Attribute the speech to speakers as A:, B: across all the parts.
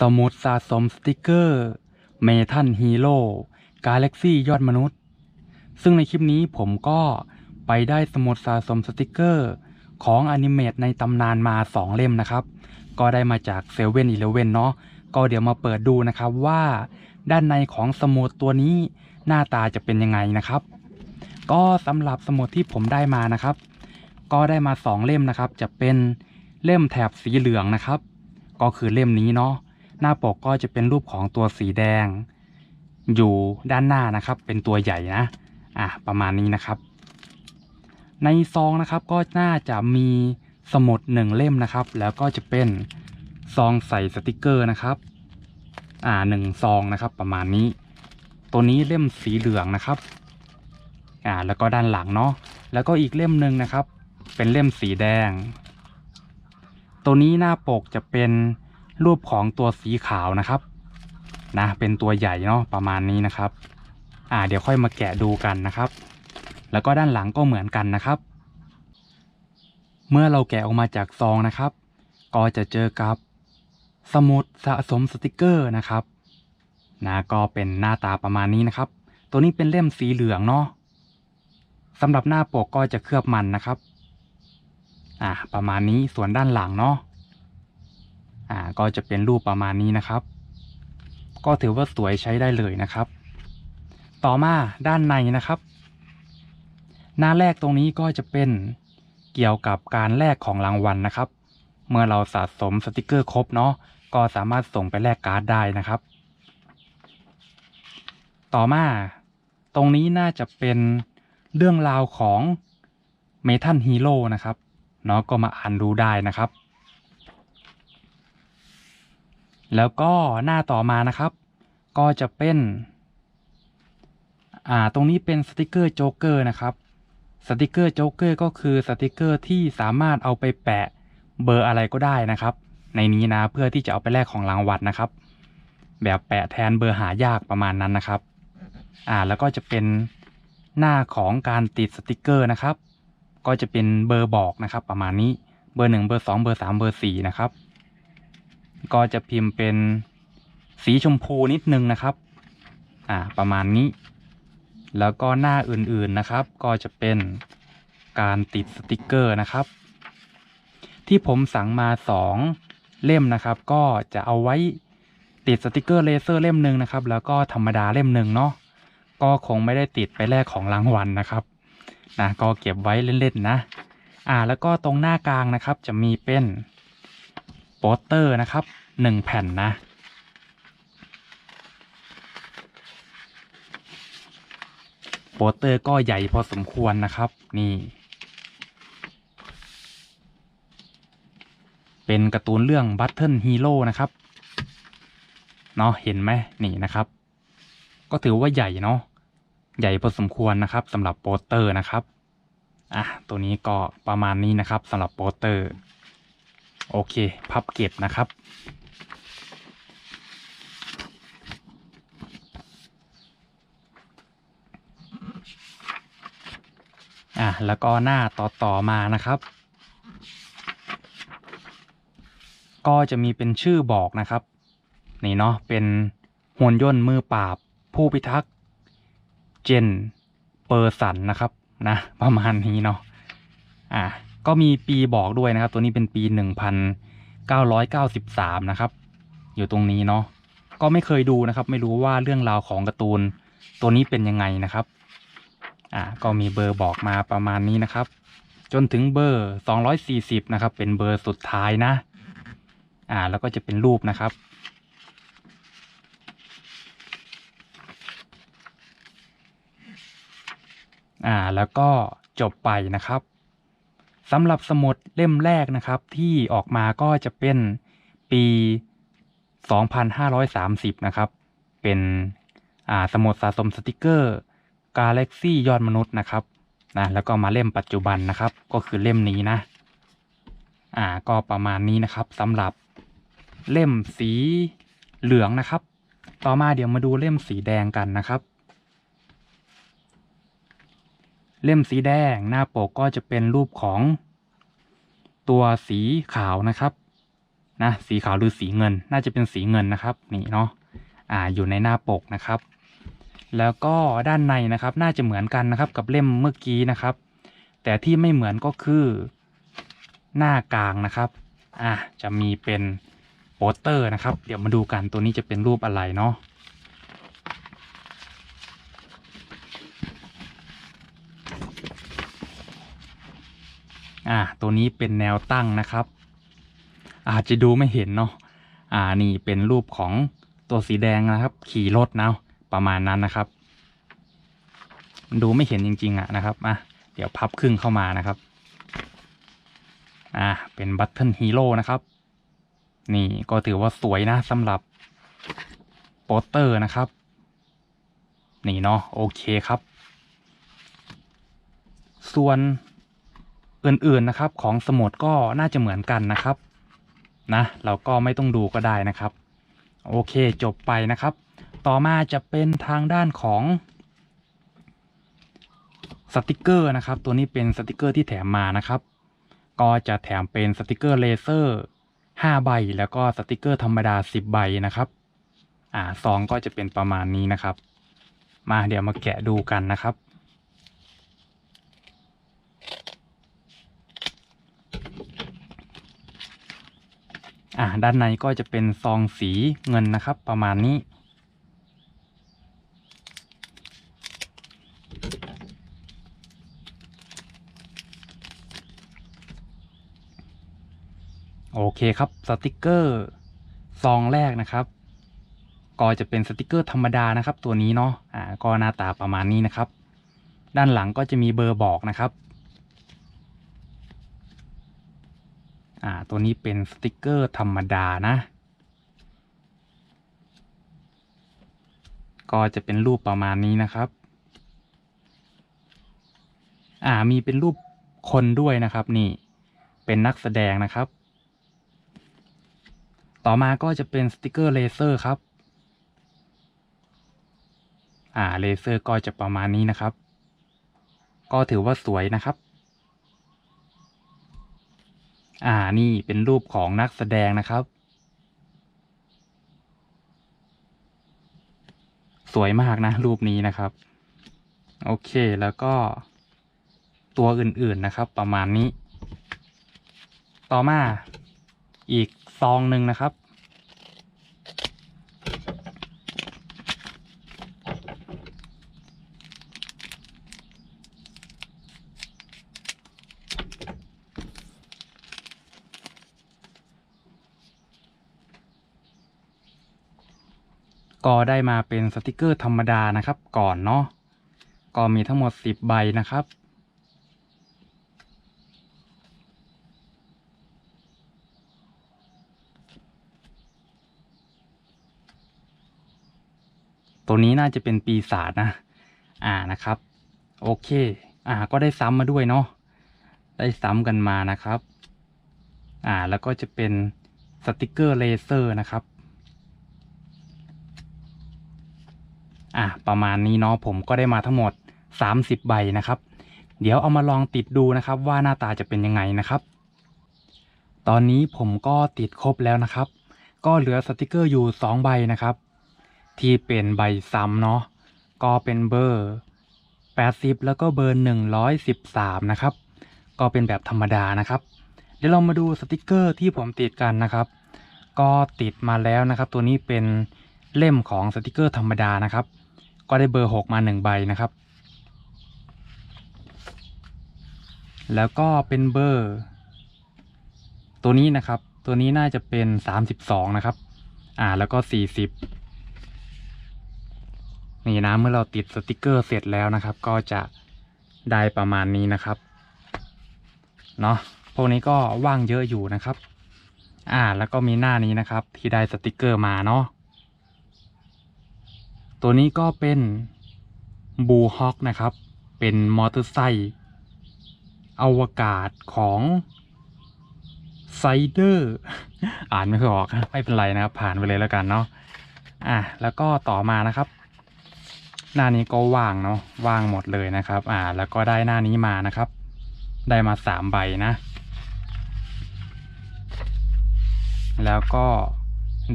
A: สมุดสะสมสติกเกอร์ เมทัลฮีโร่กาแล็กซี่ยอดมนุษย์ ซึ่งในคลิปนี้ผมก็ไปได้สมุดสะสมสติกเกอร์ของอนิเมตในตำนานมา 2 เล่มนะครับ ก็ได้มาจากเซเว่นอีเลเว่นเนาะก็เดี๋ยวมาเปิดดูนะครับว่าด้านในของสมุดตัวนี้หน้าตาจะเป็นยังไงนะครับ ก็สำหรับสมุดที่ผมได้มานะครับ ก็ได้มา 2 เล่มนะครับ จะเป็นเล่มแถบสีเหลืองนะครับ ก็คือเล่มนี้เนาะ หน้าปกก็จะเป็นรูปของตัวสีแดง อยู่ด้านหน้านะครับ เป็นตัวใหญ่นะอะประมาณนี้นะครับ ในซองนะครับก็น่าจะมีสมุดหนึ่งเล่มนะครับ แล้วก็จะเป็นซองใส่สติกเกอร์นะครับ อ่าหนึ่งซองนะครับ ประมาณนี้ ตัวนี้เล่มสีเหลืองนะครับ อ่าแล้วก็ด้านหลังเนาะแล้วก็อีกเล่มหนึ่งนะครับ เป็นเล่มสีแดง ตัวนี้หน้าปกจะเป็น รูปของตัวสีขาวนะครับนะเป็นตัวใหญ่เนาะประมาณนี้นะครับ อ่าเดี๋ยวค่อยมาแกะดูกันนะครับ แล้วก็ด้านหลังก็เหมือนกันนะครับ เมื่อเราแกะออกมาจากซองนะครับ ก็จะเจอกับสมุดสะสมสติกเกอร์นะครับนะก็เป็นหน้าตาประมาณนี้นะครับ ตัวนี้เป็นเล่มสีเหลืองเนาะสำหรับหน้าปกก็จะเคลือบมันนะครับ อ่าประมาณนี้ส่วนด้านหลังเนาะ อ่าก็จะเป็นรูปประมาณนี้นะครับ ก็ถือว่าสวยใช้ได้เลยนะครับ ต่อมาด้านในนะครับ หน้าแรกตรงนี้ก็จะเป็นเกี่ยวกับการแลกของรางวัลนะครับ เมื่อเราสะสมสติกเกอร์ครบเนาะก็สามารถส่งไปแลกการ์ดได้นะครับ ต่อมาตรงนี้น่าจะเป็นเรื่องราวของเมทัลฮีโร่นะครับเนาะก็มาอ่านดูได้นะครับ แล้วก็หน้าต่อมานะครับ ก็จะเป็น อ่า ตรงนี้เป็นสติกเกอร์โจ๊กเกอร์นะครับ สติกเกอร์โจ๊กเกอร์ก็คือสติกเกอร์ที่สามารถเอาไปแปะเบอร์อะไรก็ได้นะครับ ในนี้นะเพื่อที่จะเอาไปแลกของรางวัลนะครับ แบบแปะแทนเบอร์หายากประมาณนั้นนะครับ อ่า แล้วก็จะเป็นหน้าของการติดสติกเกอร์นะครับ ก็จะเป็นเบอร์บอกนะครับ ประมาณนี้ เบอร์หนึ่งเบอร์สองเบอร์สามเบอร์สี่นะครับ ก็จะพิมพ์เป็นสีชมพูนิดนึงนะครับ อ่า ประมาณนี้ แล้วก็หน้าอื่นๆนะครับ ก็จะเป็นการติดสติกเกอร์นะครับ ที่ผมสั่งมาสองเล่มนะครับ ก็จะเอาไว้ติดสติกเกอร์เลเซอร์เล่มหนึ่งนะครับ แล้วก็ธรรมดาเล่มหนึ่งเนาะ ก็คงไม่ได้ติดไปแลกของรางวัลนะครับ นะ ก็เก็บไว้เล่นๆนะ อ่า แล้วก็ตรงหน้ากลางนะครับ จะมีเป็น โปสเตอร์นะครับหนึ่งแผ่นนะ โปสเตอร์ก็ใหญ่พอสมควรนะครับ นี่ เป็นการ์ตูนเรื่อง Battle Hero นะครับ เนาะเห็นไหมนี่นะครับ ก็ถือว่าใหญ่เนาะ ใหญ่พอสมควรนะครับสำหรับโปสเตอร์นะครับ อะ ตัวนี้ก็ประมาณนี้นะครับสำหรับโปสเตอร์ โอเค พับเก็บนะครับ อะ แล้วก็หน้าต่อต่อมานะครับ ก็จะมีเป็นชื่อบอกนะครับ นี่เนาะ เป็นหุ่นยนต์มือปราบ ผู้พิทักษ์เจนเปอร์สันนะครับ นะ ประมาณนี้เนาะ อะ ก็มีปีบอกด้วยนะครับ ตัวนี้เป็นปีหนึ่งพันเก้าร้อยเก้าสิบสามนะครับ อยู่ตรงนี้เนาะก็ไม่เคยดูนะครับ ไม่รู้ว่าเรื่องราวของการ์ตูน ตัวนี้เป็นยังไงนะครับอ่าก็มีเบอร์บอกมาประมาณนี้นะครับ จนถึงเบอร์ 240 นะครับ เป็นเบอร์สุดท้ายนะอ่าแล้วก็จะเป็นรูปนะครับอ่าแล้วก็จบไปนะครับ สำหรับสมุดเล่มแรกนะครับที่ออกมาก็จะเป็นปี 2530 นะครับ เป็นสมุดสะสมสติกเกอร์กาแล็กซี่ยอดมนุษย์นะครับนะแล้วก็มาเล่มปัจจุบันนะครับ ก็คือเล่มนี้นะ อ่าก็ประมาณนี้นะครับสำหรับเล่มสีเหลืองนะครับ ต่อมาเดี๋ยวมาดูเล่มสีแดงกันนะครับ เล่มสีแดงหน้าปกก็จะเป็นรูปของตัวสีขาวนะครับนะสีขาวหรือสีเงิน น่าจะเป็นสีเงินนะครับ นี่เนาะอ่าอยู่ในหน้าปกนะครับ แล้วก็ด้านในนะครับ น่าจะเหมือนกันนะครับ กับเล่มเมื่อกี้นะครับ แต่ที่ไม่เหมือนก็คือหน้ากลางนะครับอะจะมีเป็นโปสเตอร์นะครับ เดี๋ยวมาดูกันตัวนี้จะเป็นรูปอะไรเนาะ อ่าตัวนี้เป็นแนวตั้งนะครับ อาจจะดูไม่เห็นเนาะอ่านี่เป็นรูปของตัวสีแดงนะครับ ขี่รถนะประมาณนั้นนะครับ ดูไม่เห็นจริง ๆอะนะครับอะเดี๋ยวพับครึ่งเข้ามานะครับอ่าเป็นบัตเทิลฮีโร่นะครับ นี่ก็ถือว่าสวยนะสำหรับโปสเตอร์นะครับ นี่เนาะโอเคครับ ส่วน อื่นๆนะครับ ของสมุดก็น่าจะเหมือนกันนะครับนะเราก็ไม่ต้องดูก็ได้นะครับ โอเคจบไปนะครับ ต่อมาจะเป็นทางด้านของสติกเกอร์นะครับ ตัวนี้เป็นสติกเกอร์ที่แถมมานะครับ ก็จะแถมเป็นสติกเกอร์เลเซอร์5ใบ แล้วก็สติกเกอร์ธรรมดา 10 ใบนะครับ อ่าซองก็จะเป็นประมาณนี้นะครับ มาเดี๋ยวมาแกะดูกันนะครับ อ่าด้านในก็จะเป็นซองสีเงินนะครับ ประมาณนี้ โอเคครับสติกเกอร์ซองแรกนะครับ ก็จะเป็นสติกเกอร์ธรรมดานะครับ ตัวนี้เนาะอ่าก็หน้าตาประมาณนี้นะครับ ด้านหลังก็จะมีเบอร์บอกนะครับ อ่าตัวนี้เป็นสติกเกอร์ธรรมดานะ ก็จะเป็นรูปประมาณนี้นะครับ อ่ามีเป็นรูปคนด้วยนะครับนี่ เป็นนักแสดงนะครับ ต่อมาก็จะเป็นสติกเกอร์เลเซอร์ครับ อ่าเลเซอร์ก็จะประมาณนี้นะครับ ก็ถือว่าสวยนะครับ อ่านี่เป็นรูปของนักแสดงนะครับ สวยมากนะ รูปนี้นะครับ โอเคแล้วก็ตัวอื่นๆนะครับ ประมาณนี้ ต่อมาอีกซองหนึ่งนะครับ ก็ได้มาเป็นสติกเกอร์ธรรมดานะครับ ก่อนเนาะก็มีทั้งหมด 10 ใบนะครับ ตัวนี้น่าจะเป็นปีศาจนะ อ่านะครับ โอเค อ่า ก็ได้ซ้ำมาด้วยเนาะได้ซ้ำกันมานะครับ อ่าแล้วก็จะเป็นสติกเกอร์เลเซอร์นะครับ อะประมาณนี้เนาะผมก็ได้มาทั้งหมด 30 ใบนะครับ เดี๋ยวเอามาลองติดดูนะครับ ว่าหน้าตาจะเป็นยังไงนะครับ ตอนนี้ผมก็ติดครบแล้วนะครับ ก็เหลือสติกเกอร์อยู่ 2 ใบนะครับ ที่เป็นใบซ้ำเนาะก็เป็นเบอร์ 80 แล้วก็เบอร์ 113 นะครับ ก็เป็นแบบธรรมดานะครับ เดี๋ยวเรามาดูสติกเกอร์ที่ผมติดกันนะครับ ก็ติดมาแล้วนะครับ ตัวนี้เป็นเล่มของสติกเกอร์ธรรมดานะครับ ก็ได้เบอร์ 6 มา 1 ใบนะครับ แล้วก็เป็นเบอร์ ตัวนี้นะครับ ตัวนี้น่าจะเป็น 32 นะครับ อ่าแล้วก็ 40 นี่นะเมื่อเราติดสติกเกอร์เสร็จแล้วนะครับ ก็จะได้ประมาณนี้นะครับ เนาะพวกนี้ก็ว่างเยอะอยู่นะครับ อ่า แล้วก็มีหน้านี้นะครับ ที่ได้สติกเกอร์มาเนาะ ตัวนี้ก็เป็นบูฮอกนะครับ เป็นมอเตอร์ไซค์อวกาศของไซเดอร์ อ่านไม่ค่อยออก ไม่เป็นไรนะครับ ผ่านไปเลยแล้วกันเนาะ อะ แล้วก็ต่อมานะครับ หน้านี้ก็ว่างเนาะ ว่างหมดเลยนะครับ อ่า แล้วก็ได้หน้านี้มานะครับ ได้มาสามใบนะ แล้วก็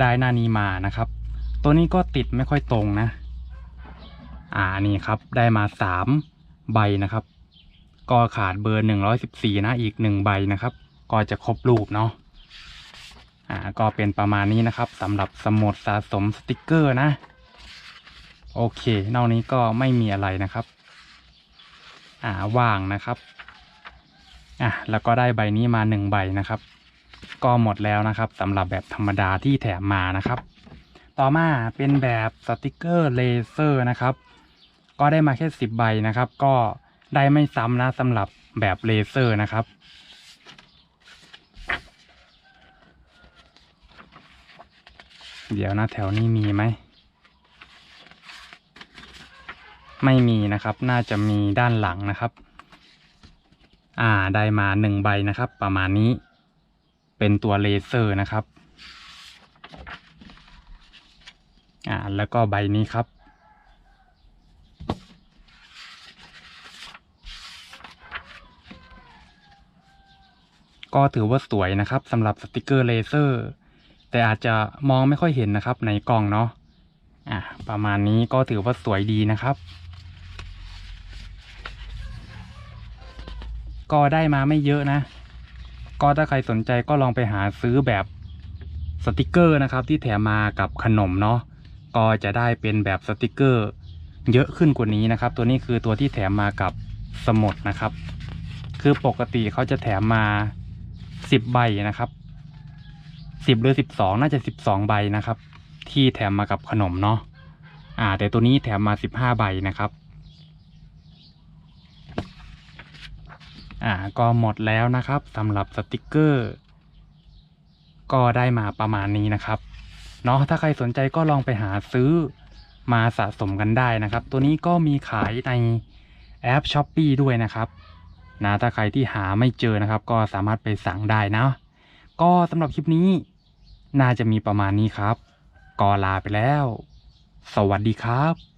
A: ได้หน้านี้มานะครับ ตัวนี้ก็ติดไม่ค่อยตรงนะ อ่านี่ครับ ได้มาสามใบนะครับ ก็ขาดเบอร์หนึ่งร้อยสิบสี่นะอีกหนึ่งใบนะครับ ก็จะครบรูปเนาะอ่าก็เป็นประมาณนี้นะครับสำหรับสมุดสะสมสติกเกอร์นะ โอเคนอกนี้ก็ไม่มีอะไรนะครับ อ่าว่างนะครับอะแล้วก็ได้ใบนี้มาหนึ่งใบนะครับ ก็หมดแล้วนะครับสำหรับแบบธรรมดาที่แถมมานะครับ ต่อมาเป็นแบบสติกเกอร์เลเซอร์นะครับ ก็ได้มาแค่สิบใบนะครับ ก็ได้ไม่ซ้ำนะสำหรับแบบเลเซอร์นะครับเดี๋ยวนะแถวนี้มีไหม ไม่มีนะครับ น่าจะมีด้านหลังนะครับ อ่าได้มาหนึ่งใบนะครับ ประมาณนี้ เป็นตัวเลเซอร์นะครับ อ่าแล้วก็ใบนี้ครับ ก็ถือว่าสวยนะครับสำหรับสติกเกอร์เลเซอร์ แต่อาจจะมองไม่ค่อยเห็นนะครับในกล่องเนาะอะประมาณนี้ก็ถือว่าสวยดีนะครับ ก็ได้มาไม่เยอะนะ ก็ถ้าใครสนใจก็ลองไปหาซื้อแบบสติกเกอร์นะครับที่แถมมากับขนมเนาะ ก็จะได้เป็นแบบสติกเกอร์เยอะขึ้นกว่านี้นะครับ ตัวนี้คือตัวที่แถมมากับสมุดนะครับ คือปกติเขาจะแถมมาสิบใบนะครับสิบหรือสิบสองน่าจะสิบสองใบนะครับ ที่แถมมากับขนมเนาะอ่า แต่ตัวนี้แถมมาสิบห้าใบนะครับ อ่า ก็หมดแล้วนะครับสำหรับสติกเกอร์ ก็ได้มาประมาณนี้นะครับ เนาะถ้าใครสนใจก็ลองไปหาซื้อมาสะสมกันได้นะครับ ตัวนี้ก็มีขายในแอป s h อ p e e ด้วยนะครับนะถ้าใครที่หาไม่เจอนะครับ ก็สามารถไปสั่งได้นะก็สำหรับคลิปนี้ น่าจะมีประมาณนี้ครับ ก็ลาไปแล้ว สวัสดีครับ